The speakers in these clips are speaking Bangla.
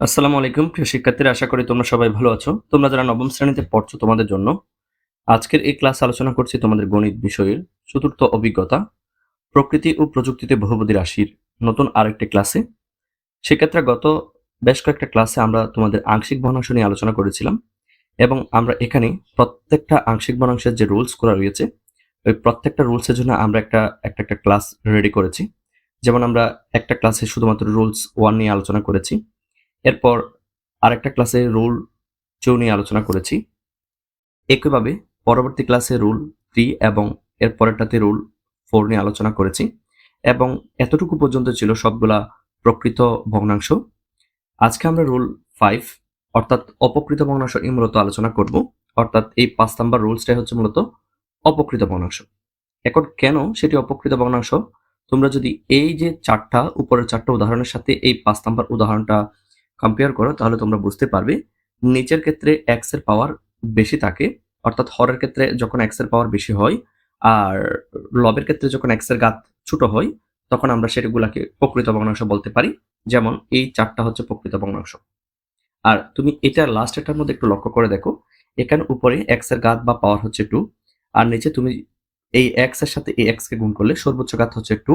আসসালামু আলাইকুম, প্রিয় শিক্ষার্থীরা, আশা করি তোমরা সবাই ভালো আছো। তোমরা যারা নবম শ্রেণীতে পড়ছো তোমাদের জন্য আজকের এই ক্লাস আলোচনা করছি তোমাদের গণিত বিষয়ের চতুর্থ অভিজ্ঞতা, প্রকৃতি ও প্রযুক্তিতে বহুপদী রাশির নতুন আরেকটি ক্লাসে। সেক্ষেত্রে গত বেশ কয়েকটা ক্লাসে আমরা তোমাদের আংশিক ভগ্নাংশ নিয়ে আলোচনা করেছিলাম এবং আমরা এখানে প্রত্যেকটা আংশিক ভগ্নাংশের যে রুলস করা রয়েছে, ওই প্রত্যেকটা রুলসের জন্য আমরা একটা একটা একটা ক্লাস রেডি করেছি। যেমন আমরা একটা ক্লাসে শুধুমাত্র রুলস ওয়ান নিয়ে আলোচনা করেছি এরপর আরেকটা ক্লাসে রুল টু নিয়ে আলোচনা করেছি। একইভাবে পরবর্তী ক্লাসে রুল থ্রি এবং এর পরেরটাতে রুল ফোর নিয়ে আলোচনা করেছি এবং এতটুকু পর্যন্ত ছিল সবগুলা প্রকৃত ভগ্নাংশ। আজকে আমরা রুল ফাইভ অর্থাৎ অপকৃত ভগ্নাংশ নিয়ে মূলত আলোচনা করব। অর্থাৎ এই পাঁচ নাম্বার রুলসটাই হচ্ছে মূলত অপকৃত ভগ্নাংশ। এখন কেন সেটি অপকৃত ভগ্নাংশ? তোমরা যদি এই যে চারটা, উপরের চারটা উদাহরণের সাথে এই পাঁচ নাম্বার উদাহরণটা কম্পেয়ার করো, তাহলে তোমরা বুঝতে পারবে, নিচের ক্ষেত্রে এক্সের পাওয়ার বেশি থাকে, অর্থাৎ হরের ক্ষেত্রে যখন এক্সের পাওয়ার বেশি হয়, আর লবের ক্ষেত্রে যখন এক্সের গাত ছোট হয়, তখন আমরা সেগুলাকে প্রকৃত ভগ্নাংশ বলতে পারি, যেমন এই চারটা হচ্ছে প্রকৃত ভগ্নাংশ। আর তুমি এটা লাস্টেরটার মধ্যে একটু লক্ষ্য করে দেখো, এখানে উপরে এক্সের গাত বা পাওয়ার হচ্ছে টু আর নিচে তুমি এই এক্সের সাথে এই এক্স কে গুণ করলে সর্বোচ্চ ঘাত হচ্ছে টু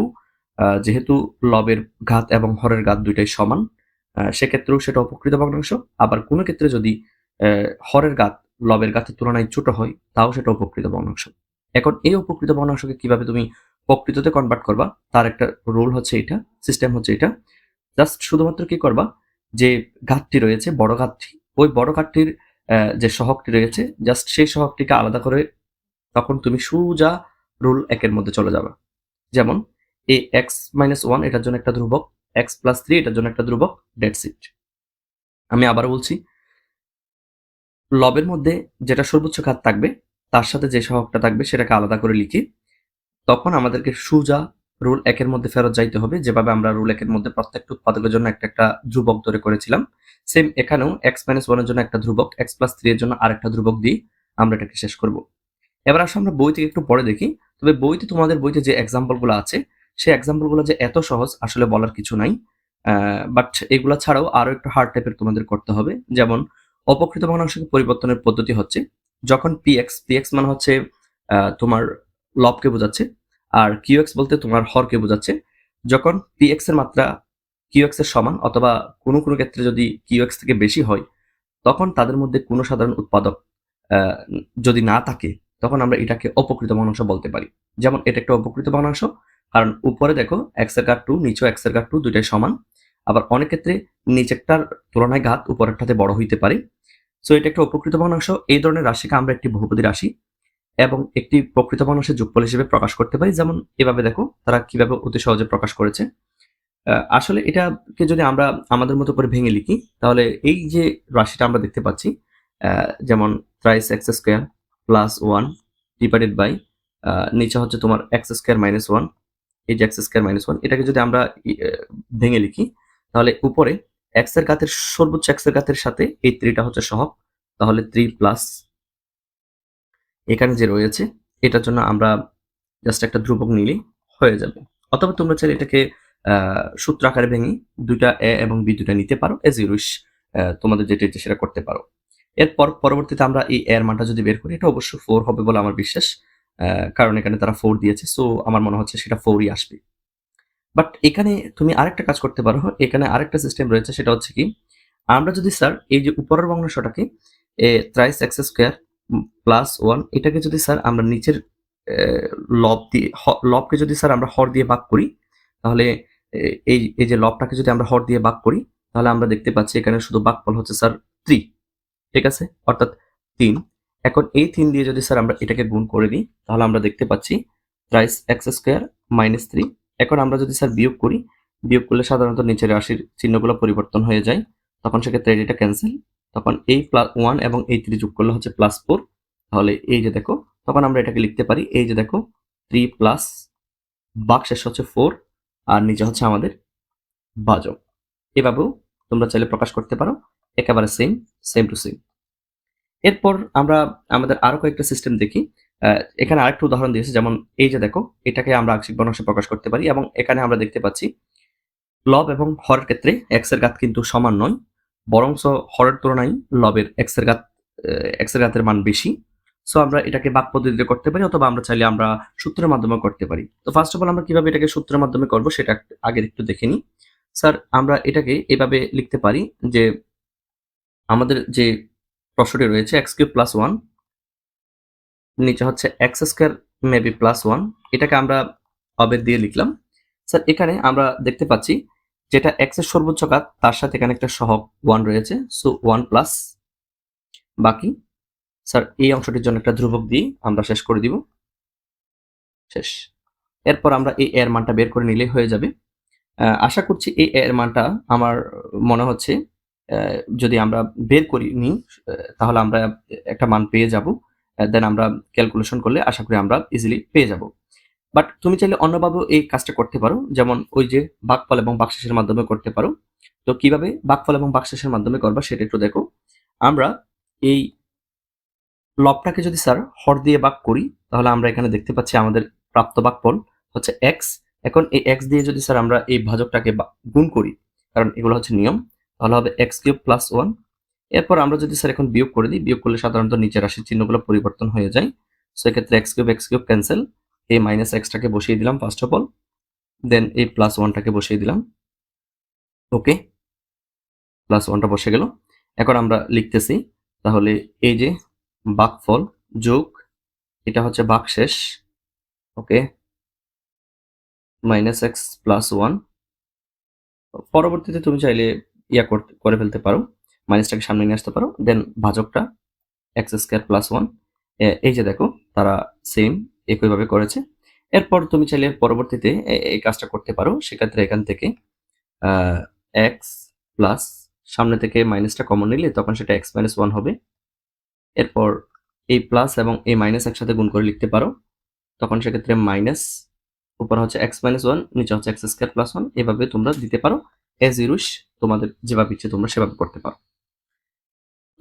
যেহেতু লবের ঘাত এবং হরের ঘাত দুইটাই সমান সেক্ষেত্রেও সেটা অপকৃত ভগ্নাংশ। আবার কোনো ক্ষেত্রে যদি হরের গাত, লবের গাতের তুলনায় ছোট হয়, তাও সেটা অপকৃত ভগ্নাংশ। এখন এই অপকৃত ভগ্নাংশকে কীভাবে তুমি প্রকৃততে কনভার্ট করবা, তার একটা রোল হচ্ছে এটা সিস্টেম হচ্ছে এটা। জাস্ট শুধুমাত্র কি করবা, যে ঘাতটি রয়েছে, বড় ঘাটটি ওই বড় ঘাটটির যে সহগটি রয়েছে জাস্ট সেই সহগটিকে আলাদা করে তখন তুমি সুজা রুল একের মধ্যে চলে যাবে। যেমন এ এক্স মাইনাস ওয়ান এটার জন্য একটা ধ্রুবক এক্স প্লাস থ্রি এটার জন্য একটা ধ্রুবক ডেট সিট আমি আবার বলছি, লবের মধ্যে যেটা সর্বোচ্চ ঘাত থাকবে, তার সাথে যে সহগটা থাকবে, সেটাকে আলাদা করে লিখি। তখন আমাদেরকে সুজা রুল একের মধ্যে ফেরত যাইতে হবে, যেভাবে আমরা রুল একের মধ্যে প্রত্যেকটা উৎপাদকের জন্য একটা একটা ধ্রুবক ধরে করেছিলাম। সেম এখানেও এক্স মাইনাস ওয়ানের জন্য একটা ধ্রুবক এক্স প্লাস থ্রি এর জন্য আরেকটা ধ্রুবক দিয়ে আমরা এটাকে শেষ করব। এবার আসলে আমরা বই থেকে একটু পরে দেখি। তবে বইতে তোমাদের বইতে যে এক্সাম্পলগুলো আছে সেই এক্সাম্পলগুলো যে এত সহজ আসলে বলার কিছু নাই বাট এগুলা ছাড়াও আরও একটু হার্ড টাইপের তোমাদের করতে হবে। যেমন, অপকৃত ভগ্নাংশকে পরিবর্তনের পদ্ধতি হচ্ছে যখন পিএক্স পিএক্স মানে হচ্ছে তোমার লবকে বোঝাচ্ছে আর কিউএক্স বলতে তোমার হরকে বোঝাচ্ছে। যখন পিএক্স এর মাত্রা কিউএক্স এর সমান অথবা কোনো কোনো ক্ষেত্রে যদি কিউএক্স থেকে বেশি হয়, তখন তাদের মধ্যে কোনো সাধারণ উৎপাদক যদি না থাকে, তখন আমরা এটাকে অপকৃত ভগ্নাংশ বলতে পারি। যেমন, এটা একটা অপকৃত ভগ্নাংশ কারণ উপরে দেখো এক্সের ঘাত টু নিচেও এক্সের ঘাত টু দুইটাই সমান। আবার অনেক ক্ষেত্রে নিচেরটার তুলনায় ঘাত উপরেরটাতে বড় হইতে পারে। সো এটা একটা উপকৃত ভগ্নাংশ এই ধরনের রাশিকে আমরা একটি বহুপদী রাশি এবং একটি প্রকৃত ভগ্নাংশের যোগফল হিসেবে প্রকাশ করতে পারি। যেমন এভাবে দেখো, তারা কীভাবে অতি সহজে প্রকাশ করেছে। আসলে এটাকে যদি আমরা আমাদের মতো করে ভেঙে লিখি, তাহলে এই যে রাশিটা আমরা দেখতে পাচ্ছি যেমন thrice X square plus one divided by নিচে হচ্ছে তোমার এক্স স্কোয়ার মাইনাস ওয়ান এই যে এক্স স্কোয়ার মাইনাস ওয়ান এটাকে যদি আমরা ভেঙে লিখি, তাহলে উপরে এক্সের ঘাতের সর্বোচ্চ এক্সের ঘাতের সাথে এই থ্রিটা হচ্ছে সহগ। তাহলে থ্রি প্লাস এখানে যে রয়েছে, এটার জন্য আমরা জাস্ট একটা ধ্রুবক নিলেই হয়ে যাবে। অথবা তোমরা চাইলে এটাকে সূত্র আকারে ভেঙে দুইটা এ এবং বি দুটা নিতে পারো এজ ইউরিশ তোমাদের যেটা ইচ্ছে সেটা করতে পারো। এরপর পরবর্তীতে আমরা এই এর মানটা যদি বের করি, এটা অবশ্যই ফোর হবে বলে আমার বিশ্বাস। কারণ এখানে তারা ফোর দিয়েছে সো আমার মনে হচ্ছে সেটা ফোরই আসবে। বাট এখানে তুমি আরেকটা কাজ করতে পারো, এখানে আরেকটা সিস্টেম রয়েছে, সেটা হচ্ছে কি, আমরা যদি স্যার এই যে উপরের ভগ্নাংশটাকে thrice X square plus one এটাকে যদি স্যার আমরা নিচের লব দিয়ে লবকে যদি স্যার আমরা হর দিয়ে ভাগ করি, তাহলে এই এই যে লবটাকে যদি আমরা হর দিয়ে ভাগ করি, তাহলে আমরা দেখতে পাচ্ছি এখানে শুধু ভাগফল হচ্ছে স্যার থ্রি ঠিক আছে? অর্থাৎ তিন। এখন এই তিন দিয়ে যদি স্যার আমরা এটাকে গুণ করে দিই, তাহলে আমরা দেখতে পাচ্ছি thrice X square minus three এখন আমরা যদি স্যার বিয়োগ করি, বিয়োগ করলে সাধারণত নিচের রাশির চিহ্নগুলো পরিবর্তন হয়ে যায়। তখন সেক্ষেত্রে এটা ক্যান্সেল তখন এই প্লাস ওয়ান এবং এই থ্রি যোগ করলে হচ্ছে প্লাস ফোর তাহলে এই যে দেখো, তখন আমরা এটাকে লিখতে পারি, এই যে দেখো থ্রি প্লাস বাক শেষ হচ্ছে ফোর আর নিচে হচ্ছে আমাদের বাজক এভাবেও তোমরা চাইলে প্রকাশ করতে পারো, একেবারে সেম সেম টু সেম এরপর আমরা আমাদের আরও কয়েকটা সিস্টেম দেখি। এখানে আরেকটা উদাহরণ দিয়েছে, যেমন এই যে দেখো, এটাকে আমরা আংশিক ভগ্নাংশে প্রকাশ করতে পারি এবং এখানে আমরা দেখতে পাচ্ছি, লব এবং হরের ক্ষেত্রে এক্সের ঘাত কিন্তু সমান নয় বরংস হরের তুলনায় লবের এক্সের ঘাত এক্সের ঘাতের মান বেশি। সো আমরা এটাকে বাক পদ্ধতিতে করতে পারি, অথবা আমরা চাইলে আমরা সূত্রের মাধ্যমে করতে পারি। তো ফার্স্ট অফ অল আমরা কীভাবে এটাকে সূত্রের মাধ্যমে করব, সেটা আগে একটু দেখে নিই স্যার আমরা এটাকে এভাবে লিখতে পারি যে আমাদের যে প্রশ্নটি রয়েছে এক্স কিউব প্লাস ওয়ান নিচে হচ্ছে X square maybe plus one এটাকে আমরা অবেদ দিয়ে লিখলাম। স্যার এখানে আমরা দেখতে পাচ্ছি যেটা এক্সের সর্বোচ্চ কাত তার সাথে এখানে একটা সহগ ওয়ান রয়েছে সো ওয়ান প্লাস বাকি। স্যার এই অংশটির জন্য একটা ধ্রুবক দিয়ে আমরা শেষ করে দিব। শেষ। এরপর আমরা এই এর মানটা বের করে নিলেই হয়ে যাবে। আশা করছি এই এর মানটা আমার মনে হচ্ছে যদি আমরা বের করি নি তাহলে আমরা একটা মান পেয়ে যাব। দেন আমরা ক্যালকুলেশন করলে আশা করি আমরা ইজিলি পেয়ে যাব। বাট তুমি চাইলে অন্যভাবেও এই কাজটা করতে পারো। যেমন ওই যে বাকফল এবং বাকশেষের মাধ্যমে করতে পারো। তো কীভাবে বাকফল এবং বাকশেষের মাধ্যমে করবা সেটা একটু দেখো। আমরা এই লবটাকে যদি স্যার হর দিয়ে বাক করি, তাহলে আমরা এখানে দেখতে পাচ্ছি আমাদের প্রাপ্ত বাকফল হচ্ছে এক্স এখন এই এক্স দিয়ে যদি স্যার আমরা এই ভাজকটাকে গুণ করি, কারণ এগুলো হচ্ছে নিয়ম। তাহলে হবে এক্স কিউব প্লাস ওয়ান এরপর আমরা যদি স্যার এখন বিয়োগ করে দিই, বিয়োগ করলে সাধারণত নিচের রাশির চিহ্নগুলো পরিবর্তন হয়ে যায়। সেক্ষেত্রে X cube X cube cancel এই মাইনাস এক্সটাকে বসিয়ে দিলাম ফার্স্ট অফ অল দেন এই প্লাস ওয়ানটাকে বসিয়ে দিলাম। ওকে প্লাস ওয়ানটা বসে গেল। এখন আমরা লিখতেছি, তাহলে এই যে বাকফল যোগ, এটা হচ্ছে বাকশেষ। Okay minus X plus one পরবর্তীতে তুমি চাইলে ইয়া করতে, করে ফেলতে পারো মাইনাসটাকে সামনে নিয়ে আসতে পারো দেন ভাজকটা এক্স স্কোয়ার প্লাস ওয়ান এই যে দেখো, তারা সেম একইভাবে করেছে। এরপর তুমি চাইলে পরবর্তীতে এই কাজটা করতে পারো, সেক্ষেত্রে এখান থেকে এক্স প্লাস সামনে থেকে মাইনাসটা কমন নিলে তখন সেটা এক্স মাইনাস ওয়ান হবে। এরপর এই প্লাস এবং এই মাইনাস একসাথে গুণ করে লিখতে পারো, তখন সেক্ষেত্রে মাইনাস উপর হচ্ছে এক্স মাইনাস ওয়ান নিচে হচ্ছে এক্স স্কোয়ার প্লাস ওয়ান এভাবে তোমরা দিতে পারো এজ ইউস তোমাদের যেভাবে ইচ্ছে তোমরা সেভাবে করতে পারো।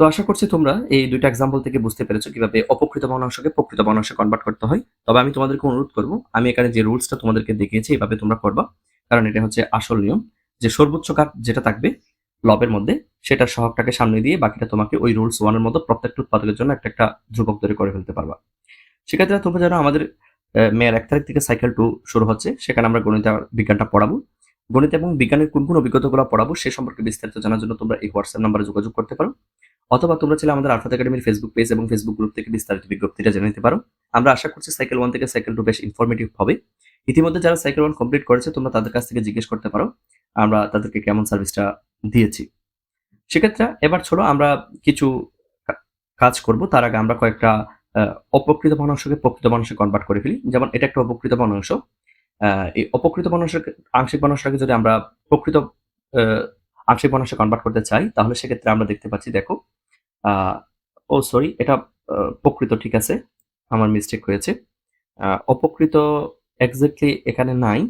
তো আশা করছি তোমরা এই দুইটা এক্সাম্পল থেকে বুঝতে পেরেছ কীভাবে অপকৃত ভগ্নাংশকে প্রকৃত ভগ্নাংশে কনভার্ট করতে হয়। তবে আমি তোমাদেরকে অনুরোধ করব, আমি এখানে যে রুলসটা তোমাদেরকে দেখিয়েছি এইভাবে তোমরা করবা। কারণ এটা হচ্ছে আসল নিয়ম যে সর্বোচ্চ কাট যেটা থাকবে লবের মধ্যে, সেটার সহগটাকে সামনে দিয়ে বাকিটা তোমাকে ওই রুলস ওয়ানের মতো প্রত্যেকটা উৎপাদকের জন্য একটা একটা ধ্রুবক ধরে করে ফেলতে পারবা। সেক্ষেত্রে তোমরা যারা আমাদের মেয়ের এক তারিখ থেকে সাইকেল টু শুরু হচ্ছে। সেখানে আমরা গণিত বিজ্ঞানটা পড়াবো। গণিত এবং বিজ্ঞানের কোন কোন অভিজ্ঞতাগুলো পড়াবো সে সম্পর্কে বিস্তারিত জানার জন্য তোমরা এই হোয়াটসঅ্যাপ নাম্বারে যোগাযোগ করতে পারো। অথবা তোমরা চাইলে আমাদের আরফাত একাডেমির ফেসবুক পেজ এবং ফেসবুক গ্রুপ থেকে বিস্তারিত বিজ্ঞপ্তিটা জেনে নিতে পারো। আমরা আশা করছি সাইকেল ওয়ান থেকে সাইকেল টু বেশ ইনফরমেটিভ হবে। ইতিমধ্যে যারা সাইকেল ওয়ান কমপ্লিট করেছে, তোমরা তাদের কাছ থেকে জিজ্ঞেস করতে পারো। আমরা তাদেরকে কেমন সার্ভিসটা দিয়েছি। সেক্ষেত্রে এবার ছোড়ো আমরা কিছু কাজ করব। তার আগে আমরা কয়েকটা অপকৃত ভগ্নাংশকে প্রকৃত ভগ্নাংশে কনভার্ট করে ফেলি। যেমন এটা একটা অপকৃত ভগ্নাংশ এই অপকৃত ভগ্নাংশকে আংশিক ভগ্নাংশটাকে যদি আমরা প্রকৃত আংশিক ভগ্নাংশে কনভার্ট করতে চাই, তাহলে সেক্ষেত্রে আমরা দেখতে পাচ্ছি, দেখো ও সরি এটা প্রকৃত, ঠিক আছে? আমার মিস্টেক হয়েছে। অপকৃত এক্স্যাক্টলি এখানে নাই।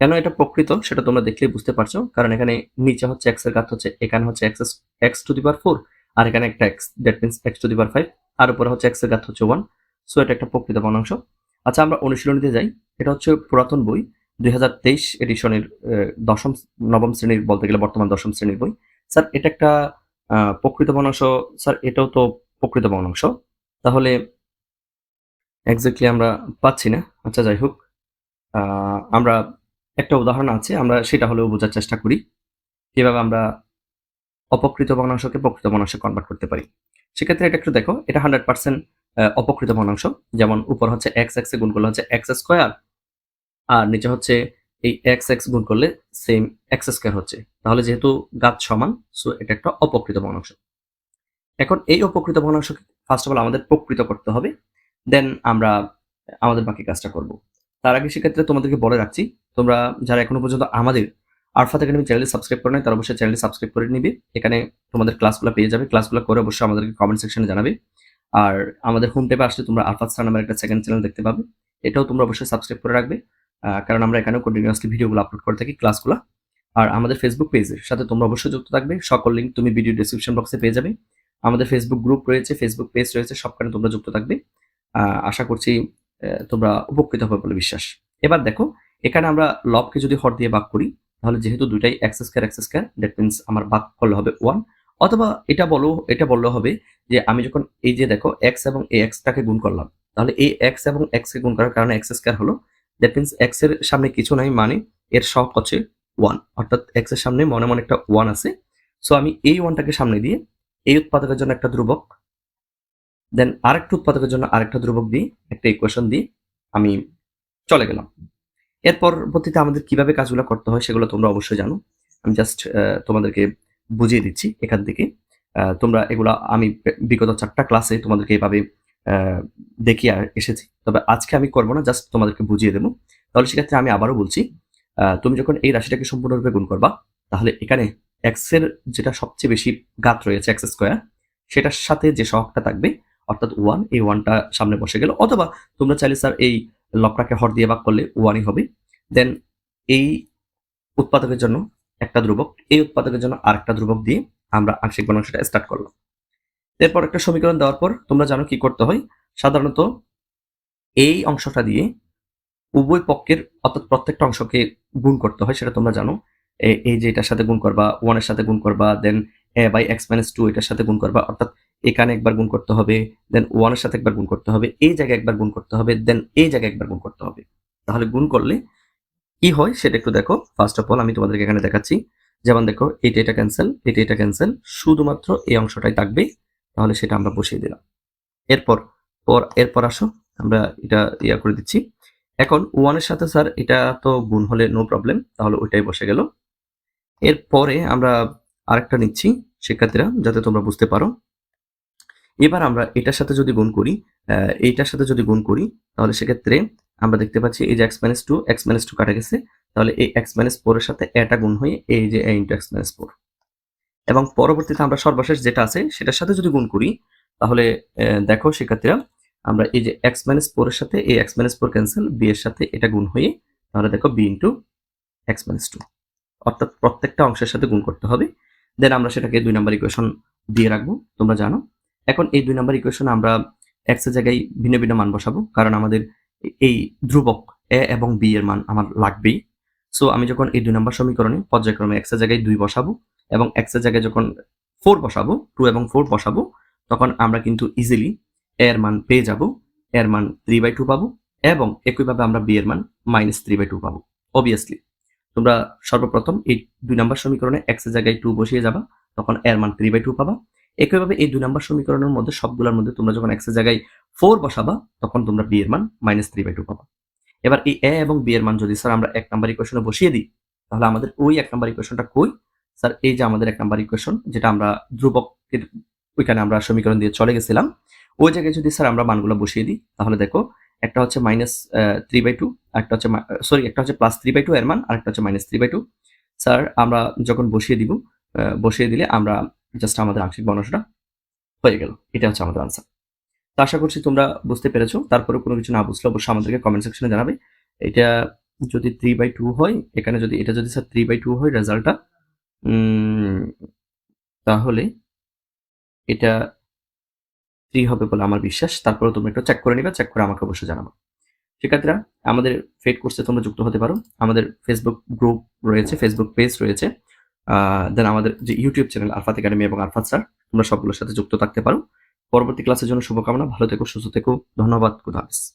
কেন এটা প্রকৃত? সেটা তোমরা দেখলেই বুঝতে পারছ। কারণ এখানে নিচে হচ্ছে এক্সের ঘাত হচ্ছে, এখানে হচ্ছে X X to the power four আর এখানে একটা X that means X to the power five আর উপরে হচ্ছে এক্সের ঘাত হচ্ছে ওয়ান সো এটা একটা প্রকৃত ভগ্নাংশ আচ্ছা আমরা অনুশীলনীতে যাই, এটা হচ্ছে পুরাতন বই, দুই হাজার তেইশ এডিশনের দশম নবম শ্রেণির বলতে গেলে বর্তমান দশম শ্রেণির বই। স্যার, এটা একটা প্রকৃত ভগ্নাংশ স্যার, এটাও তো প্রকৃত ভগ্নাংশ তাহলে এক্স্যাক্টলি আমরা পাচ্ছি না। আচ্ছা যাই হোক আমরা একটা উদাহরণ আছে, আমরা সেটা হলেও বোঝার চেষ্টা করি। কীভাবে আমরা অপকৃত ভগ্নাংশকে প্রকৃত ভগ্নাংশে কনভার্ট করতে পারি। সেক্ষেত্রে এটা একটু দেখো, এটা হান্ড্রেড পার্সেন্ট অপকৃত ভগ্নাংশ। যেমন উপর হচ্ছে এক্স এক্স গুণ করলে হচ্ছে এক্স স্কোয়ার আর নিচে হচ্ছে এই এক্স এক্স গুণ করলে সেম এক্স স্কোয়ার হচ্ছে। তাহলে যেহেতু গাছ সমান সো এটা একটা অপকৃত ভগ্নাংশ। এখন এই অপকৃত ভগ্নাংশকে ফার্স্ট অফ অল আমাদের প্রকৃত করতে হবে দেন আমরা আমাদের বাকি কাজটা করব। তার আগে সেক্ষেত্রে তোমাদেরকে বলে রাখছি, তোমরা যারা এখনও পর্যন্ত আমাদের আরফাত একাডেমি চ্যানেলটি সাবস্ক্রাইব করে নাই তারা অবশ্যই চ্যানেলটি সাবস্ক্রাইব করে নিবে। এখানে তোমাদের ক্লাসগুলো পেয়ে যাবে। ক্লাসগুলো করে অবশ্যই আমাদেরকে কমেন্ট সেকশনে জানাবে। আর আমাদের হোম টেপে আসলে তোমরা আরফাত স্যার নামের একটা সেকেন্ড চ্যানেল দেখতে পাবে। এটাও তোমরা অবশ্যই সাবস্ক্রাইব করে রাখবে। কারণ আমরা এখানেও কন্টিনিউয়াসলি ভিডিওগুলো আপলোড করে থাকি ক্লাসগুলো আর আমাদের ফেসবুক পেজের সাথে তোমরা অবশ্যই যুক্ত থাকবে। সকল লিঙ্ক তুমি ভিডিও ডিসক্রিপশন বক্সে পেয়ে যাবে। আমাদের ফেসবুক গ্রুপ রয়েছে ফেসবুক পেজ রয়েছে, সবখানে তোমরা যুক্ত থাকবে। আশা করছি তোমরা উপকৃত হবে বলে বিশ্বাস। এবার দেখো, এখানে আমরা লবকে যদি হর দিয়ে ভাগ করি তাহলে যেহেতু দুইটাই x square x square that means আমার ভাগ করলে হবে ওয়ান অথবা এটা বলো, এটা বললে হবে যে আমি যখন এই যে দেখো এক্স এবং এ এক্সটাকে গুণ করলাম, তাহলে এই এক্স এবং এক্স কে গুণ করার কারণে এক্স স্কোয়ার হলো দ্যাট মিনস এক্সের সামনে কিছু নাই মানে এর সব হচ্ছে ওয়ান অর্থাৎ এক্সের সামনে মনে মনে একটা ওয়ান আছে। সো আমি এই ওয়ানটাকে সামনে দিয়ে এই উৎপাদকের জন্য একটা ধ্রুবক দেন আরেকটা উৎপাদকের জন্য আরেকটা ধ্রুবক দিয়ে একটা ইকুয়েশন দিয়ে আমি চলে গেলাম। এর পরবর্তীতে আমাদের কীভাবে কাজগুলো করতে হয় সেগুলো তোমরা অবশ্যই জানো। আমি জাস্ট তোমাদেরকে বুঝিয়ে দিচ্ছি এখান থেকে। তোমরা এগুলা আমি বিগত চারটা ক্লাসে তোমাদেরকে এভাবে দেখিয়ে এসেছি। তবে আজকে আমি করব না জাস্ট তোমাদেরকে বুঝিয়ে দেবো। তাহলে সেক্ষেত্রে আমি আবারও বলছি তুমি যখন এই রাশিটাকে সম্পূর্ণরূপে গুণ করবা, তাহলে এখানে এক্সের যেটা সবচেয়ে বেশি গাত রয়েছে এক্স স্কোয়ার সেটার সাথে যে সহগটা থাকবে, অর্থাৎ ওয়ান এই ওয়ানটা সামনে বসে গেল। অথবা তোমরা চাইলে স্যার এই লকটাকে হর দিয়ে ভাগ করলে ওয়ানই হবে। দেন এই উৎপাদকের জন্য একটা ধ্রুবক, এই উৎপাদকের জন্য আরেকটা ধ্রুবক দিয়ে আমরা আংশিক গণনাংশটা স্টার্ট করলাম। এরপর একটা সমীকরণ দেওয়ার পর তোমরা জানো কি করতে হয়? সাধারণত এই অংশটা দিয়ে উভয় পক্ষের অর্থাৎ প্রত্যেকটা অংশকে গুণ করতে হয়, সেটা তোমরা জানো। এই যে এটার সাথে গুণ করবা, ওয়ানের সাথে গুণ করবা then a by x minus two এটার সাথে গুণ করবা, অর্থাৎ এখানে একবার গুণ করতে হবে দেন ওয়ানের সাথে একবার গুণ করতে হবে, এই জায়গায় একবার গুণ করতে হবে দেন এই জায়গায় একবার গুণ করতে হবে। তাহলে গুণ করলে কি হয় সেটা একটু দেখো। ফার্স্ট অফ অল আমি তোমাদেরকে এখানে দেখাচ্ছি। যেমন দেখো এটা এটা ক্যান্সেল এটা এটা ক্যান্সেল শুধুমাত্র এই অংশটাই থাকবে। তাহলে সেটা আমরা বসিয়ে দিলাম। এরপর, পর, এরপর আসো। আমরা এটা ইয়া করে দিচ্ছি। এখন ওয়ানের সাথে স্যার এটা তো গুণ হলে নো প্রবলেম তাহলে ওইটাই বসে গেল। এরপরে আমরা আরেকটা নিচ্ছি শিক্ষার্থীরা, যাতে তোমরা বুঝতে পারো। এবার আমরা এটার সাথে যদি গুণ করি এইটার সাথে যদি গুণ করি, তাহলে সেক্ষেত্রে আমরা দেখতে পাচ্ছি এই যে x minus two x minus two কাটা গেছে, তাহলে এই এক্স মাইনাস ফোরের সাথে এটা গুণ হয়ে এই যে a into x minus four এবং পরবর্তীতে আমরা সর্বশেষ যেটা আছে, সেটার সাথে যদি গুণ করি, তাহলে দেখো শিক্ষার্থীরা আমরা এই যে এক্স মাইনাস ফোরের সাথে এই x minus four cancel b এর সাথে এটা গুণ হয়ে, তাহলে দেখো b into x minus two অর্থাৎ প্রত্যেকটা অংশের সাথে গুণ করতে হবে। দেন আমরা সেটাকে দুই নাম্বার ইকুয়েশন দিয়ে রাখব, তোমরা জানো। এখন এই দুই নাম্বার ইকুয়েশন আমরা এক্সের জায়গায় ভিন্ন ভিন্ন মান বসাবো, কারণ আমাদের এই ধ্রুবক এ এবং বি এর মান আমার লাগবেই। সো আমি যখন এই দুই নম্বর সমীকরণে পর্যায়ক্রমে এক্সের জায়গায় দুই বসাবো এবং এক্সের জায়গায় যখন ফোর বসাবো টু এবং ফোর বসাবো, তখন আমরা কিন্তু ইজিলি এর মান পেয়ে যাব এর মান থ্রি বাই টু পাবো এবং একইভাবে আমরা বি এর মান মাইনাস থ্রি বাই টু পাবো অবভিয়াসলি তোমরা সর্বপ্রথম এই দুই নাম্বার সমীকরণে এক্সের জায়গায় টু বসিয়ে যাবা, তখন এর মান থ্রি বাই টু পাবা। একইভাবে এই দুই নাম্বার সমীকরণের মধ্যে সবগুলোর মধ্যে তোমরা যখন এক্সের জায়গায় ফোর বসাবা, তখন তোমরা বি এর মান মাইনাস থ্রি বাই টু পাবা। এবার এই এ এবং বি এর মান যদি স্যার আমরা এক নাম্বার ইকুয়েশনে বসিয়ে দিই, তাহলে আমাদের ওই এক নাম্বার ইকুয়েশনটা কই? স্যার এই যে আমাদের এক নাম্বার ইকুয়েশন যেটা আমরা ধ্রুবকের ওইখানে আমরা সমীকরণ দিয়ে চলে গেছিলাম, ওই জায়গায় যদি স্যার আমরা মানগুলো বসিয়ে দিই, তাহলে দেখো, একটা হচ্ছে মাইনাস থ্রি বাই টু একটা হচ্ছে সরি একটা হচ্ছে প্লাস থ্রি বাই টু এর মান, আর একটা হচ্ছে minus three by two sir আমরা যখন বসিয়ে দিব বসিয়ে দিলে আমরা জাস্ট আমাদের আংশিক বর্ণসটা হয়ে গেল। এটা হচ্ছে আমাদের আনসার তো আশা করছি তোমরা বুঝতে পেরেছ। তারপরে কোনো কিছু না বুঝলে অবশ্যই আমাদেরকে কমেন্ট সেকশনে জানাবে। এটা যদি থ্রি বাই টু হয়, এখানে যদি, এটা যদি স্যার থ্রি বাই টু হয় রেজাল্টটা তাহলে এটা থ্রি হবে বলে আমার বিশ্বাস। তারপরে তুমি একটু চেক করে নিবে চেক করে আমাকে অবশ্যই জানাব। শিক্ষার্থীরা, আমাদের ফেড কোর্সে তোমরা যুক্ত হতে পারো। আমাদের ফেসবুক গ্রুপ রয়েছে ফেসবুক পেজ রয়েছে। দেন আমাদের যে ইউটিউব চ্যানেল আরফাত একাডেমি এবং আরফাত স্যার তোমরা সবগুলোর সাথে যুক্ত থাকতে পারো। পরবর্তী ক্লাসের জন্য শুভকামনা, ভালো থেকো, সুস্থ থেকো, ধন্যবাদ, খুদা হাফেজ।